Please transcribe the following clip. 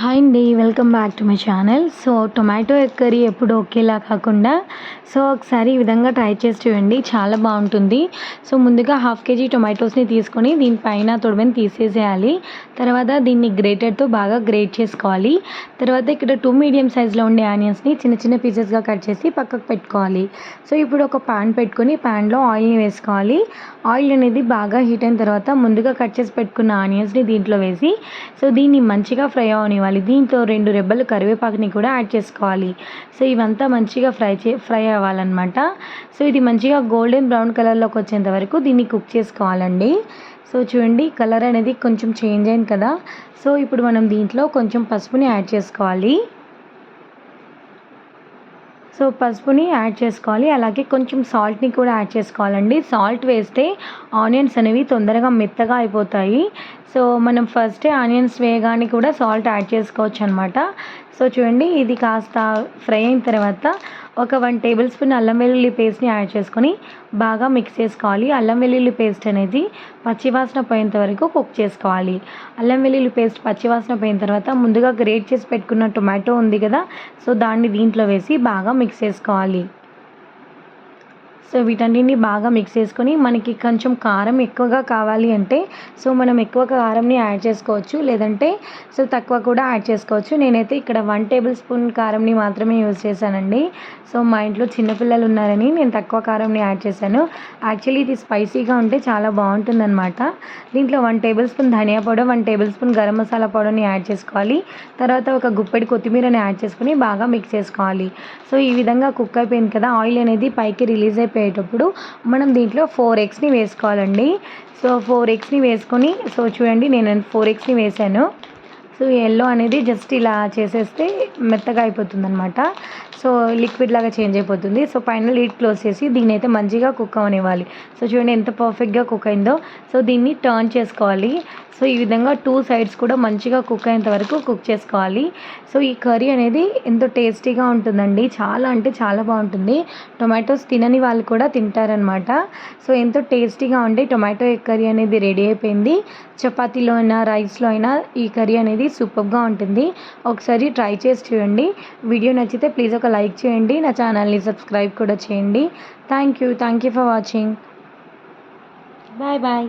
Hi అండి welcome back to my channel so tomato egg curry curry ఎప్పుడు ఒకేలా కాకుండా సో ఒకసారి ఈ విధంగా ట్రై చేసి చూడండి చాలా బాగుంటుంది. సో ముందుగా హాఫ్ కేజీ టొమాటోస్ని తీసుకొని దీనిపైన తొడమని తీసేసేయాలి. తర్వాత దీన్ని గ్రేటర్తో బాగా గ్రేట్ చేసుకోవాలి. తర్వాత ఇక్కడ టూ మీడియం సైజులో ఉండే ఆనియన్స్ని చిన్న చిన్న పీసెస్గా కట్ చేసి పక్కకు పెట్టుకోవాలి. సో ఇప్పుడు ఒక పాన్ పెట్టుకొని పాన్లో ఆయిల్ని వేసుకోవాలి. ఆయిల్ అనేది బాగా హీట్ అయిన తర్వాత ముందుగా కట్ చేసి పెట్టుకున్న ఆనియన్స్ని దీంట్లో వేసి సో దీన్ని మంచిగా ఫ్రై అవనివ్వాలి. దీంట్లో రెండు రెబ్బలు కరివేపాకుని కూడా యాడ్ చేసుకోవాలి. సో ఇవంతా మంచిగా ఫ్రై చే ఫ్రై అవ్వాలన్నమాట. సో ఇది మంచిగా గోల్డెన్ బ్రౌన్ కలర్లోకి వచ్చేంత వరకు దీన్ని కుక్ చేసుకోవాలండి. సో చూడండి కలర్ అనేది కొంచెం చేంజ్ అయింది కదా. సో ఇప్పుడు మనం దీంట్లో కొంచెం పసుపుని యాడ్ చేసుకోవాలి. సో పసుపుని యాడ్ చేసుకోవాలి. అలాగే కొంచెం సాల్ట్ని కూడా యాడ్ చేసుకోవాలండి. సాల్ట్ వేస్తే ఆనియన్స్ అనేవి తొందరగా మెత్తగా అయిపోతాయి. సో మనం ఫస్టే ఆనియన్స్ వేయగానే కూడా సాల్ట్ యాడ్ చేసుకోవచ్చు అనమాట సో చూడండి ఇది కాస్త ఫ్రై అయిన తర్వాత ఒక వన్ టేబుల్ స్పూన్ అల్లం వెల్లుల్లి పేస్ట్ని యాడ్ చేసుకొని బాగా మిక్స్ చేసుకోవాలి. అల్లం వెల్లుల్లి పేస్ట్ అనేది పచ్చివాసన పోయేంత వరకు కుక్ చేసుకోవాలి. అల్లం వెల్లుల్లి పేస్ట్ పచ్చివాసన పోయిన తర్వాత ముందుగా గ్రేట్ చేసి పెట్టుకున్న టొమాటో ఉంది కదా సో దాన్ని దీంట్లో వేసి బాగా మిక్స్ చేసుకోవాలి. సో వీటన్నిటిని బాగా మిక్స్ చేసుకొని మనకి కొంచెం కారం ఎక్కువగా కావాలి అంటే సో మనం ఎక్కువ కారంని యాడ్ చేసుకోవచ్చు. లేదంటే సో తక్కువ కూడా యాడ్ చేసుకోవచ్చు. నేనైతే ఇక్కడ వన్ టేబుల్ స్పూన్ కారంని మాత్రమే యూజ్ చేశానండి. సో మా ఇంట్లో చిన్నపిల్లలు ఉన్నారని నేను తక్కువ కారంని యాడ్ చేశాను. యాక్చువల్లీ ఇది స్పైసీగా ఉంటే చాలా బాగుంటుందన్నమాట. దీంట్లో వన్ టేబుల్ స్పూన్ ధనియా powder one tablespoon garam masala పౌడర్ని యాడ్ చేసుకోవాలి. తర్వాత ఒక గుప్పెడి కొత్తిమీరని యాడ్ చేసుకొని బాగా మిక్స్ చేసుకోవాలి. సో ఈ విధంగా కుక్ అయిపోయింది కదా ఆయిల్ అనేది పైకి రిలీజ్ అయిపోయేటప్పుడు మనం దీంట్లో ఫోర్ ఎగ్స్ని వేసుకోవాలండి. సో ఫోర్ ఎగ్స్ని వేసుకొని సో చూడండి నేను ఫోర్ ఎగ్స్ని వేసాను సో ఎల్లో అనేది జస్ట్ ఇలా చేసేస్తే మెత్తగా అయిపోతుంది అనమాట సో లిక్విడ్ లాగా చేంజ్ అయిపోతుంది. సో పైన లీడ్ క్లోజ్ చేసి దీన్ని అయితే మంచిగా కుక్ అవనివ్వాలి. సో చూడండి ఎంత పర్ఫెక్ట్గా కుక్ అయిందో. సో దీన్ని టర్న్ చేసుకోవాలి. సో ఈ విధంగా టూ సైడ్స్ కూడా మంచిగా కుక్ అయ్యేంత వరకు కుక్ చేసుకోవాలి. సో ఈ కర్రీ అనేది ఎంతో టేస్టీగా ఉంటుందండి. చాలా అంటే చాలా బాగుంటుంది. టొమాటోస్ తినని వాళ్ళు కూడా తింటారనమాట సో ఎంతో టేస్టీగా ఉండే టొమాటో ఎగ్ కర్రీ అనేది రెడీ అయిపోయింది. చపాతీలో అయినా రైస్లో అయినా ఈ కర్రీ అనేది సూపర్గా ఉంటుంది. ఒకసారి ట్రై చేసి చూడండి. వీడియో నచ్చితే ప్లీజ్ ఒక లైక్ చేయండి. నా ఛానల్ని సబ్స్క్రైబ్ కూడా చేయండి. Thank you. Thank you for watching. Bye bye.